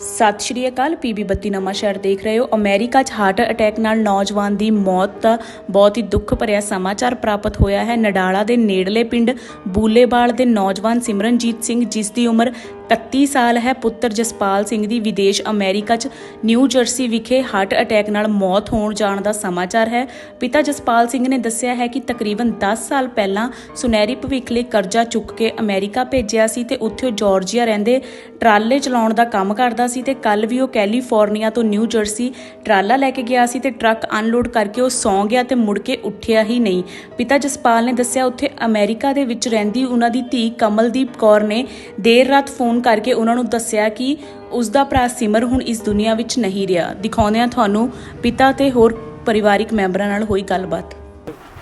ਸਤਿ ਸ਼੍ਰੀ ਅਕਾਲ ਪੀਬੀ ਬੱਤੀ ਨਵਾਂ ਸ਼ਹਿਰ ਦੇਖ ਰਹੇ ਹੋ। ਅਮਰੀਕਾ 'ਚ ਹਾਰਟ ਅਟੈਕ ਨਾਲ ਨੌਜਵਾਨ ਦੀ ਮੌਤ ਦਾ ਬਹੁਤ ਹੀ ਦੁੱਖ ਭਰਿਆ ਸਮਾਚਾਰ ਪ੍ਰਾਪਤ ਹੋਇਆ ਹੈ। ਨਡਾਲਾ ਦੇ ਨੇੜਲੇ ਪਿੰਡ ਬੂਲੇਬਾਲ ਦੇ ਨੌਜਵਾਨ ਸਿਮਰਨਜੀਤ ਸਿੰਘ, ਜਿਸ ਦੀ ਉਮਰ 31 ਸਾਲ ਹੈ ਪੁੱਤਰ ਜਸਪਾਲ ਸਿੰਘ ਦੀ ਵਿਦੇਸ਼ ਅਮਰੀਕਾ 'ਚ। ਨਿਊ ਜਰਸੀ ਵਿਖੇ ਹਾਰਟ ਅਟੈਕ ਨਾਲ ਮੌਤ ਹੋਣ ਜਾਣ ਦਾ ਸਮਾਚਾਰ ਹੈ। ਪਿਤਾ ਜਸਪਾਲ ਸਿੰਘ ਨੇ ਦੱਸਿਆ ਹੈ ਕਿ ਤਕਰੀਬਨ 10 ਸਾਲ ਪਹਿਲਾਂ ਸੁਨਹਿਰੀ ਭਵਿੱਖ ਲਈ ਕਰਜ਼ਾ ਚੁੱਕ ਕੇ ਅਮਰੀਕਾ ਭੇਜਿਆ ਸੀ ਤੇ ਉੱਥੇ ਉਹ ਜਾਰਜੀਆ ਰਹਿੰਦੇ ਟਰਾਲੇ ਚਲਾਉਣ ਦਾ ਕੰਮ ਕਰਦਾ ਸੀ ਤੇ ਕੱਲ ਵੀ ਉਹ ਕੈਲੀਫੋਰਨੀਆ ਤੋਂ ਨਿਊ ਜਰਸੀ ਟਰਾਲਾ ਲੈ ਕੇ ਗਿਆ ਸੀ ਤੇ ਟਰੱਕ ਅਨਲੋਡ ਕਰਕੇ ਉਹ ਸੌਂ ਗਿਆ ਤੇ ਮੁੜ ਕੇ ਉੱਠਿਆ ਹੀ ਨਹੀਂ। ਪਿਤਾ ਜਸਪਾਲ ਨੇ ਦੱਸਿਆ ਉੱਥੇ ਅਮਰੀਕਾ ਦੇ ਵਿੱਚ ਰਹਿੰਦੀ ਉਹਨਾਂ ਦੀ ਧੀ ਕਮਲਦੀਪ ਕੌਰ ਨੇ ਦੇਰ ਰਾਤ ਫੋਨ ਕਰਕੇ ਉਹਨਾਂ ਨੂੰ ਦੱਸਿਆ ਕਿ ਉਸ ਦਾ ਭਰਾ ਸਿਮਰ ਹੁਣ ਇਸ ਦੁਨੀਆ ਵਿੱਚ ਨਹੀਂ ਰਿਹਾ। ਦਿਖਾਉਂਦੇ ਹਾਂ ਤੁਹਾਨੂੰ ਪਿਤਾ ਤੇ ਹੋਰ ਪਰਿਵਾਰਿਕ ਮੈਂਬਰਾਂ ਨਾਲ ਹੋਈ ਗੱਲਬਾਤ।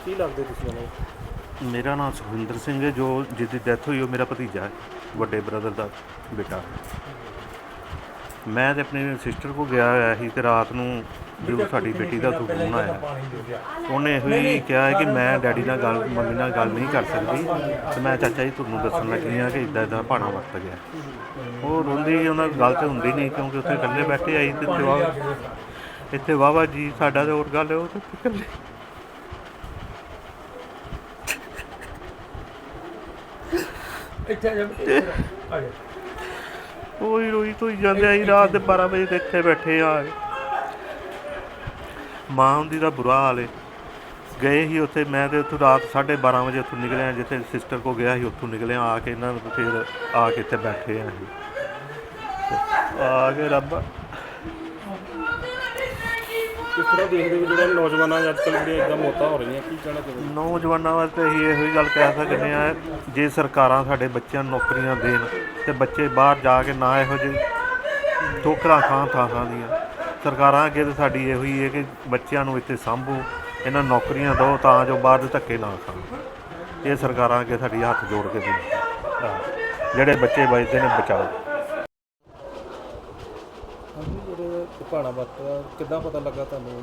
ਕੀ ਲੱਗਦੇ ਤੁਸੀਂ ਉਹਨੂੰ ਮੇਰਾ ਨਾਮ ਸੁਖਵਿੰਦਰ ਸਿੰਘ ਹੈ ਜੋ ਜਿਹਦੀ ਡੈਥ ਹੋਈ ਉਹ ਮੇਰਾ ਭਤੀਜਾ ਹੈ ਵੱਡੇ ਬ੍ਰਦਰ ਦਾ ਬੇਟਾ। ਮੈਂ ਤੇ ਆਪਣੀ ਸਿਸਟਰ ਕੋ ਗਿਆ ਹੋਇਆ ਸੀ ਤੇ ਰਾਤ ਨੂੰ ਜਦੋਂ ਸਾਡੀ ਬੇਟੀ ਦਾ ਫੋਨ ਆਇਆ। ਉਹਨੇ ਇਹੋ ਹੀ ਕਿਹਾ ਹੈ ਕਿ ਮੈਂ ਡੈਡੀ ਨਾਲ ਗੱਲ ਮੰਮੀ ਨਾਲ ਗੱਲ ਨਹੀਂ ਕਰ ਸਕਦੀ ਤੇ ਮੈਂ ਚਾਚਾ ਜੀ ਤੁਹਾਨੂੰ ਦੱਸਣ ਲੱਗੀ ਹਾਂ ਕਿ ਇਦਾਂ ਇਦਾਂ ਭਾਣਾ ਵਰਤ ਗਿਆ। ਉਹ ਰੋਂਦੀ ਉਹਨਾਂ ਗੱਲ ਤੇ ਹੁੰਦੀ ਨਹੀਂ ਕਿਉਂਕਿ ਉੱਥੇ ਇਕੱਲੇ ਬੈਠੇ ਆਈ ਤੇ ਵਾ ਇੱਥੇ ਵਾਵਾ ਜੀ ਸਾਡਾ ਤੇ ਹੋਰ ਗੱਲ ਹੈ ਉਹ ਤੇ ਇਕੱਲੇ। ਇੱਥੇ ਆ ਜਾ। ਜਾ। ਰੋਈ ਤੋਂ ਜਾਂਦੇ ਆਈ ਰਾਤ ਦੇ 12 ਵਜੇ ਇੱਥੇ ਬੈਠੇ ਆ। ਮਾਂ ਹੁੰਦੀ ਦਾ ਬੁਰਾ ਹਾਲ ਏ। ਗਏ ਹੀ ਉੱਥੇ ਮੈਂ ਤੇ ਉੱਥੋਂ ਰਾਤ 12:30 ਵਜੇ ਉੱਥੋਂ ਨਿਕਲਿਆ ਜਿੱਥੇ ਸਿਸਟਰ ਕੋ ਗਿਆ ਸੀ ਉੱਥੋਂ ਨਿਕਲਿਆ ਆ ਕੇ ਇਹਨਾਂ ਨੂੰ ਫਿਰ ਆ ਕੇ ਇੱਥੇ ਬੈਠੇ ਆ ਅਸੀਂ। ਆ ਕੇ ਰੱਬ। ਕਿਸ ਤਰ੍ਹਾਂ ਦੇਖਦੇ ਹੋ ਜਿਹੜਾ ਨੌਜਵਾਨਾਂ ਅੱਜ ਕੱਲ੍ਹ ਜਿਹੜੀਆਂ ਇਦਾਂ ਮੌਤਾਂ ਹੋ ਰਹੀਆਂ ਕੀ ਕਹਿਣਾ ਚਾਹੁੰਦੇ ਨੌਜਵਾਨਾਂ ਵਾਸਤੇ ਅਸੀਂ ਇਹੋ ਹੀ ਗੱਲ ਕਹਿ ਸਕਦੇ ਆ ਜੇ ਸਰਕਾਰਾਂ ਸਾਡੇ ਬੱਚਿਆਂ ਨੂੰ ਨੌਕਰੀਆਂ ਦੇਣ ਤੇ ਬੱਚੇ ਬਾਹਰ ਜਾ ਕੇ ਨਾ ਇਹੋ ਜਿਹੇ ਠੋਕਰਾਂ ਖਾਂ ਥਾਂ ਥਾਂ ਦੀਆਂ। ਸਰਕਾਰਾਂ ਅੱਗੇ ਤੇ ਸਾਡੀ ਇਹੋ ਹੀ ਹੈ ਕਿ ਬੱਚਿਆਂ ਨੂੰ ਇੱਥੇ ਸੰਭੋ ਇਹਨਾਂ ਨੌਕਰੀਆਂ ਦਿਓ ਤਾਂ ਜੋ ਬਾਹਰ ਦੇ ਧੱਕੇ ਨਾ ਖਾਣ। ਇਹ ਸਰਕਾਰਾਂ ਅੱਗੇ ਸਾਡੀ ਹੱਥ ਜੋੜ ਕੇ ਬੇਨਤੀ। ਜਿਹੜੇ ਬੱਚੇ ਬਚਦੇ ਨੇ ਬਚਾਓ। ਭਾਣਾ ਵਰਤਦਾ ਕਿੱਦਾਂ ਪਤਾ ਲੱਗਾ ਤੁਹਾਨੂੰ?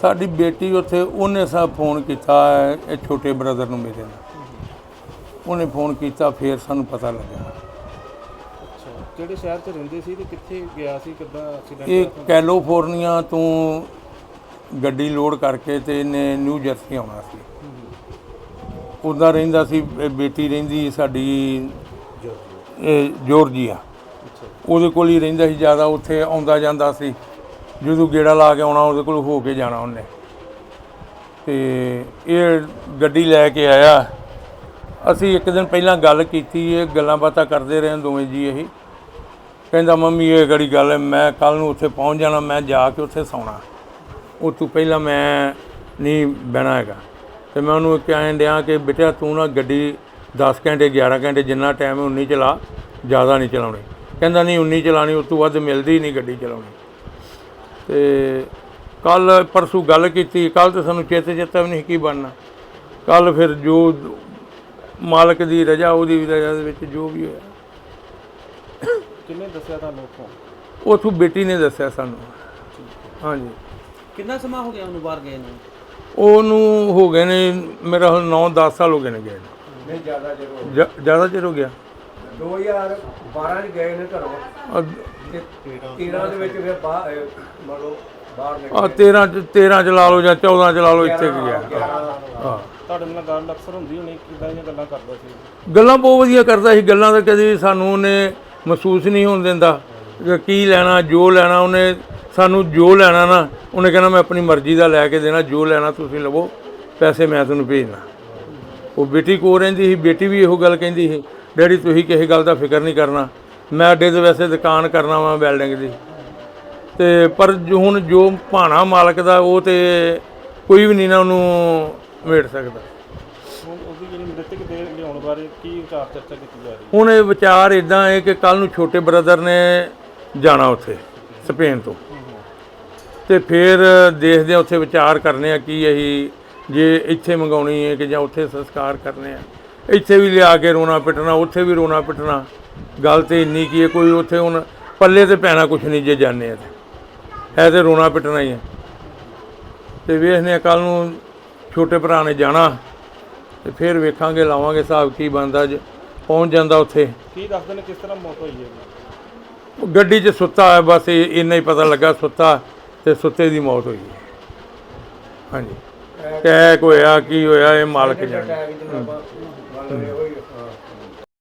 ਸਾਡੀ ਬੇਟੀ ਉੱਥੇ ਉਹਨੇ ਸਾ ਫੋਨ ਕੀਤਾ ਹੈ, ਇਹ ਛੋਟੇ ਬ੍ਰਦਰ ਨੂੰ ਮੇਰੇ ਨੂੰ ਉਹਨੇ ਫੋਨ ਕੀਤਾ ਫਿਰ ਸਾਨੂੰ ਪਤਾ ਲੱਗਾ ਅੱਛਾ ਕਿਹੜੇ ਸ਼ਹਿਰ 'ਚ ਰਹਿੰਦੇ ਸੀ ਤੇ ਕਿੱਥੇ ਗਿਆ ਸੀ ਕਿੱਦਾਂ ਐਕਸੀਡੈਂਟ ਇਹ ਕੈਲੀਫੋਰਨੀਆ ਤੋਂ ਗੱਡੀ ਲੋਡ ਕਰਕੇ ਤੇ ਇਹਨੇ ਨਿਊ ਜਰਸੀ ਆਉਣਾ ਸੀ। ਉਹਦਾ ਰਹਿੰਦਾ ਸੀ ਇਹ ਬੇਟੀ ਰਹਿੰਦੀ ਸਾਡੀ ਇਹ ਜਾਰਜੀਆ। ਉਹਦੇ ਕੋਲ ਹੀ ਰਹਿੰਦਾ ਸੀ ਜ਼ਿਆਦਾ ਉੱਥੇ ਆਉਂਦਾ ਜਾਂਦਾ ਸੀ। ਜਦੋਂ ਗੇੜਾ ਲਾ ਕੇ ਆਉਣਾ ਉਹਦੇ ਕੋਲ ਹੋ ਕੇ ਜਾਣਾ ਉਹਨੇ। ਤੇ ਇਹ ਗੱਡੀ ਲੈ ਕੇ ਆਇਆ। ਅਸੀਂ ਇੱਕ ਦਿਨ ਪਹਿਲਾਂ ਗੱਲ ਕੀਤੀ ਇਹ ਗੱਲਾਂ ਬਾਤਾਂ ਕਰਦੇ ਰਹੇ ਦੋਵੇਂ ਜੀ ਇਹ। ਕਹਿੰਦਾ, ਮੰਮੀ, ਇਹ ਗੜੀ ਗੱਲ ਹੈ? ਮੈਂ ਕੱਲ ਨੂੰ ਉੱਥੇ ਪਹੁੰਚ ਜਾਣਾ, ਮੈਂ ਜਾ ਕੇ ਉੱਥੇ ਸੌਣਾ। ਉਹ ਤੋਂ ਪਹਿਲਾਂ ਮੈਂ ਨਹੀਂ ਬਹਿਣਾ ਹੈਗਾ। ਤੇ ਮੈਂ ਉਹਨੂੰ ਕਹਿਣ ਡਿਆ ਕਿ, ਬੇਟਾ, ਤੂੰ ਨਾ ਗੱਡੀ 10 ਘੰਟੇ 11 ਘੰਟੇ ਜਿੰਨਾ ਟਾਈਮ ਹੈ, ਉਨੀ ਚਲਾ। ਜ਼ਿਆਦਾ ਨਹੀਂ ਚਲਾਉਣੀ। ਕਹਿੰਦਾ, ਨਹੀਂ, ਉਨੀ ਚਲਾਣੀ ਉਸ ਤੋਂ ਵੱਧ ਮਿਲਦੀ ਨਹੀਂ ਗੱਡੀ ਚਲਾਉਣੀ। ਤੇ ਕੱਲ ਪਰਸੋਂ ਗੱਲ ਕੀਤੀ। ਕੱਲ ਤੇ ਸਾਨੂੰ ਚੇਤੇ ਚੇਤਾ ਵੀ ਨਹੀਂ ਕੀ ਬਣਨਾ। ਕੱਲ ਫਿਰ ਜੋ ਮਾਲਕ ਦੀ ਰਜਾ, ਉਹਦੀ ਵੀ ਰਜਾ ਦੇ ਵਿੱਚ ਜੋ ਵੀ ਹੋਇਆ। ਕਿੰਨੇ ਦੱਸਿਆ ਤੁਹਾਨੂੰ ਉੱਥੋਂ? ਉਥੋਂ ਬੇਟੀ ਨੇ ਦੱਸਿਆ ਸਾਨੂੰ। ਹਾਂਜੀ। ਕਿੰਨਾ ਸਮਾਂ ਹੋ ਗਿਆ ਉਹਨੂੰ ਬਾਹਰ ਗਏ ਨੂੰ? ਉਹਨੂੰ ਹੋ ਗਏ ਨੇ ਮੇਰਾ ਹੁਣ 9-10 ਸਾਲ ਹੋ ਗਏ ਨੇ ਗਏ ਨਹੀਂ ਜ਼ਿਆਦਾ ਚਿਰ ਹੋ ਗਿਆ। ਜ਼ਿਆਦਾ ਚਿਰ ਹੋ ਗਿਆ। 2012 ਚ ਗਏ ਨੇ ਘਰੋਂ। ਅ- ਤੇ 13 ਦੇ ਵਿੱਚ ਫਿਰ ਬਾਹਰ ਮਤਲਬ ਬਾਹਰ ਨਿਕਲ। ਆ 13 ਚ 13 ਚ ਲਾ ਲਓ ਜਾਂ 14 ਚ ਲਾ ਲਓ ਇੱਥੇ ਕੀ ਗਿਆ। ਹਾਂ। ਤੁਹਾਡੇ ਨਾਲ ਗੱਲ ਅਕਸਰ ਹੁੰਦੀ ਹੋਣੀ ਕਿੱਦਾਂ ਦੀਆਂ ਗੱਲਾਂ ਕਰਦਾ ਸੀ? ਗੱਲਾਂ ਬਹੁਤ ਵਧੀਆ ਕਰਦਾ ਸੀ। ਗੱਲਾਂ ਤਾਂ ਕਦੀ ਸਾਨੂੰ ਉਹਨੇ ਮਹਿਸੂਸ ਨਹੀਂ ਹੋਣ ਦਿੰਦਾ ਕੀ ਲੈਣਾ, ਜੋ ਲੈਣਾ, ਉਹਨੇ ਸਾਨੂੰ ਜੋ ਲੈਣਾ ਨਾ, ਉਹਨੇ ਕਹਿਣਾ ਮੈਂ ਆਪਣੀ ਮਰਜ਼ੀ ਦਾ ਲੈ ਕੇ ਦੇਣਾ, ਜੋ ਲੈਣਾ ਤੁਸੀਂ ਲਵੋ, ਪੈਸੇ ਮੈਂ ਤੁਹਾਨੂੰ ਭੇਜਣਾ ਉਹ ਬੇਟੀ ਕੋ ਰਹਿੰਦੀ ਸੀ, ਬੇਟੀ ਵੀ ਇਹੋ ਗੱਲ ਕਹਿੰਦੀ ਸੀ, ਡੈਡੀ, ਤੁਸੀਂ ਕਿਸੇ ਗੱਲ ਦਾ ਫਿਕਰ ਨਹੀਂ ਕਰਨਾ। ਮੈਂ ਅੱਡੇ ਦੇ ਵੈਸੇ ਦੁਕਾਨ ਕਰਨਾ ਵਾਂ ਬਿਲਡਿੰਗ ਦੀ। ਤੇ ਪਰ ਜੋ ਹੁਣ ਜੋ ਭਾਣਾ ਮਾਲਕ ਦਾ, ਉਹ ਤੇ ਕੋਈ ਵੀ ਨਹੀਂ ਨਾ ਉਹਨੂੰ ਮੇੜ ਸਕਦਾ। ਹੁਣ ਉਹਦੀ ਜਿਹੜੀ ਮ੍ਰਿਤਕ ਦੇ ਲਿਆਉਣ ਬਾਰੇ ਕੀ ਵਿਚਾਰ ਚਰਚਾ ਕੀਤੀ ਜਾ ਰਹੀ ਹੁਣ ਇਹ ਵਿਚਾਰ ਇਦਾਂ ਹੈ ਕਿ ਕੱਲ ਨੂੰ ਛੋਟੇ ਬ੍ਰਦਰ ਨੇ ਜਾਣਾ ਉੱਥੇ ਸਪੇਨ ਤੋਂ। ਤੇ ਫਿਰ ਦੇਖਦੇ ਆ ਉੱਥੇ ਵਿਚਾਰ ਕਰਨੇ ਆ ਕੀ ਅਸੀਂ ਜੇ ਇੱਥੇ ਮੰਗਾਉਣੀ ਹੈ ਕਿ ਜਾਂ ਉੱਥੇ ਸੰਸਕਾਰ ਕਰਨੇ ਆ। ਇੱਥੇ ਵੀ ਲਿਆ ਕੇ ਰੋਣਾ ਪਿੱਟਣਾ ਉੱਥੇ ਵੀ ਰੋਣਾ ਪਿੱਟਣਾ। ਗੱਲ ਤੇ ਇੰਨੀ ਕੀ ਹੈ ਕੋਈ ਉੱਥੇ ਹੁਣ ਪੱਲੇ ਤੇ ਪੈਣਾ ਕੁਛ ਨਹੀਂ ਜੇ ਜਾਣੇ ਆ ਤੇ। ਹੈ ਤੇ ਰੋਣਾ ਪਿੱਟਣਾ ਹੀ ਹੈ। ਤੇ ਵੇਖਦੇ ਆ ਕੱਲ ਨੂੰ ਛੋਟੇ ਭਰਾ ਨੇ ਜਾਣਾ। ਤੇ ਫਿਰ ਵੇਖਾਂਗੇ ਲਾਵਾਂਗੇ ਹਿਸਾਬ ਕੀ ਬਣਦਾ ਜੇ ਪਹੁੰਚ ਜਾਂਦਾ ਉੱਥੇ ਕੀ ਦੱਸਦੇ ਨੇ ਕਿਸ ਤਰ੍ਹਾਂ ਮੌਤ ਹੋਈ ਹੈ ਇਹਦੀ? ਗੱਡੀ 'ਚ ਸੁੱਤਾ ਹੈ ਬਸ ਇਹ ਇੰਨਾ ਹੀ ਪਤਾ ਲੱਗਾ ਸੁੱਤਾ ਤੇ ਸੁੱਤੇ ਦੀ ਮੌਤ ਹੋਈ ਹੈ। ਹਾਂਜੀ ਅਟੈਕ ਹੋਇਆ ਕੀ ਹੋਇਆ ਇਹ ਮਾਲਕ ਜਾਣੇ ਅਟੈਕ ਮੰਨ ਲਓ